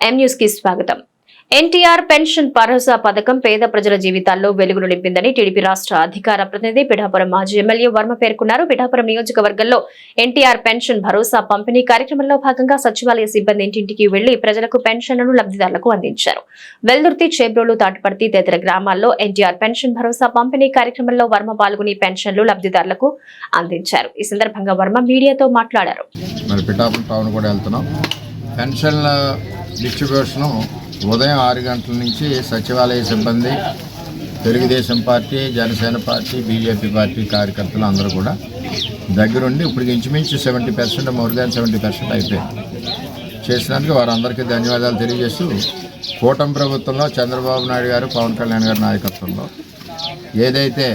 ఎం న్యూస్కి స్వాగతం. ఎన్టీఆర్ పెన్షన్ భరోసా పథకం పేద ప్రజల జీవితాల్లో వెలుగులు నింపిందని టీడీపీ రాష్ట్ర అధికార ప్రతినిధి పిఠాపురం మాజీ ఎమ్మెల్యే వర్మ పేర్కొన్నారు. పిఠాపురం నియోజకవర్గంలో ఎన్టీఆర్ పెన్షన్ భరోసా పంపిణీ కార్యక్రమంలో భాగంగా సచివాలయ సిబ్బంది ఇంటింటికి వెళ్ళి ప్రజలకు పెన్షన్లను లబ్ధిదారులకు అందించారు. వెల్దుర్తి చేబ్రోలు తాటిపర్తి తదితర గ్రామాల్లో ఎన్టీఆర్ పెన్షన్ భరోసా పంపిణీ కార్యక్రమంలో వర్మ పాల్గొని పెన్షన్లు లబ్ధిదారులకు అందించారు. ఈ సందర్భంగా వర్మ మీడియాతో మాట్లాడారు. పెన్షన్ల డిస్ట్రిబ్యూషను ఉదయం ఆరు గంటల నుంచి సచివాలయ సిబ్బంది Telugudesam party Janasena party BJP party కార్యకర్తలు అందరూ కూడా దగ్గరుండి ఇప్పుడు ఇంచుమించు seventy percent more than seventy percent అయిపోయింది చేసినందుకు వారందరికీ ధన్యవాదాలు తెలియజేస్తూ కూటమి ప్రభుత్వంలో చంద్రబాబు నాయుడు గారు పవన్ కళ్యాణ్ గారి నాయకత్వంలో ఏదైతే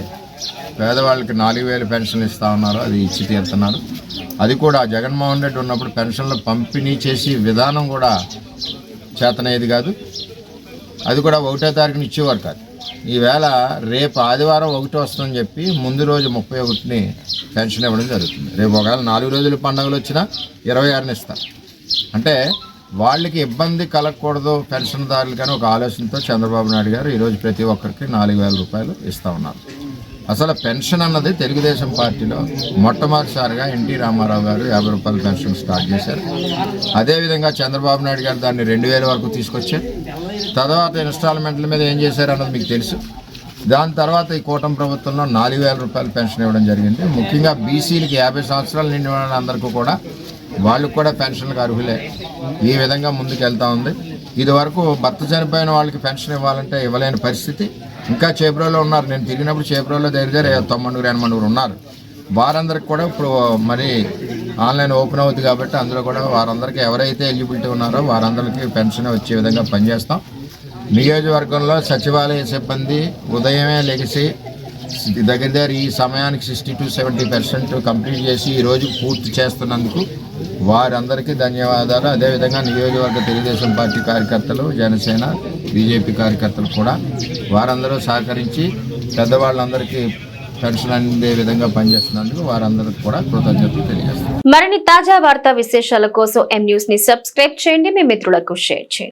పేదవాళ్ళకి నాలుగు వేలు పెన్షన్లు ఇస్తా ఉన్నారో అది ఇచ్చి తీరుతున్నారు అది కూడా జగన్మోహన్ రెడ్డి ఉన్నప్పుడు పెన్షన్లు పంపిణీ చేసి విధానం కూడా చేతనయ్యేది కాదు. అది కూడా ఒకటో తారీఖున ఇచ్చేవారు కాదు. ఈవేళ రేపు ఆదివారం ఒకటి వస్తుందని చెప్పి ముందు రోజు ముప్పై ఒకటిని పెన్షన్ ఇవ్వడం జరుగుతుంది. రేపు ఒకవేళ నాలుగు రోజులు పండుగలు వచ్చినా ఇరవై ఆరుని ఇస్తారు. అంటే వాళ్ళకి ఇబ్బంది కలగకూడదు పెన్షన్దారులు కానీ ఒక ఆలోచనతో చంద్రబాబు నాయుడు గారు ఈరోజు ప్రతి ఒక్కరికి నాలుగు వేల రూపాయలు ఇస్తూ ఉన్నారు. అసలు పెన్షన్ అన్నది తెలుగుదేశం పార్టీలో మొట్టమొదటిసారిగా ఎన్టీ రామారావు గారు యాభై రూపాయల పెన్షన్ స్టార్ట్ చేశారు. అదేవిధంగా చంద్రబాబు నాయుడు గారు దాన్ని రెండు వేల వరకు తీసుకొచ్చారు. తర్వాత ఇన్స్టాల్మెంట్ల మీద ఏం చేశారు అన్నది మీకు తెలుసు. దాని తర్వాత ఈ కూటమి ప్రభుత్వంలో నాలుగు వేల రూపాయల పెన్షన్ ఇవ్వడం జరిగింది. ముఖ్యంగా బీసీలకి యాభై సంవత్సరాలు నిండి వాళ్ళందరికీ కూడా వాళ్ళకు కూడా పెన్షన్లకు అర్హులే. ఈ విధంగా ముందుకు వెళ్తూ ఉంది. ఇది వరకు భర్త చనిపోయిన వాళ్ళకి పెన్షన్ ఇవ్వాలంటే ఇవ్వలేని పరిస్థితి. ఇంకా చేబ్రోలో ఉన్నారు. నేను తిరిగినప్పుడు చేబ్రోలో దగ్గర దగ్గర తొమ్మిది ఎనమనుగురు ఉన్నారు. వారందరికి కూడా ఇప్పుడు మరి ఆన్లైన్ ఓపెన్ అవుతుంది కాబట్టి అందులో కూడా వారందరికీ ఎవరైతే ఎలిజిబిలిటీ ఉన్నారో వారందరికీ పెన్షన్ వచ్చే విధంగా పనిచేస్తాం. నియోజకవర్గంలో సచివాలయ సిబ్బంది ఉదయమే లెగిసి దగ్గర దగ్గర ఈ సమయానికి sixty to seventy percent complete చేసి ఈ రోజు పూర్తి చేస్తున్నందుకు వారందరికీ ధన్యవాదాలు. అదేవిధంగా నియోజకవర్గ తెలుగుదేశం పార్టీ కార్యకర్తలు జనసేన బీజేపీ కార్యకర్తలు కూడా వారందరూ సహకరించి పెద్దవాళ్ళందరికీ అందే విధంగా పనిచేస్తున్నందుకు వారందరికీ కూడా కృతజ్ఞతలు తెలియజేస్తాను మరిన్ని తాజా వార్తా విశేషాల కోసం ఎం న్యూస్ని సబ్స్క్రైబ్ చేయండి. మీ మిత్రులకు షేర్ చేయండి.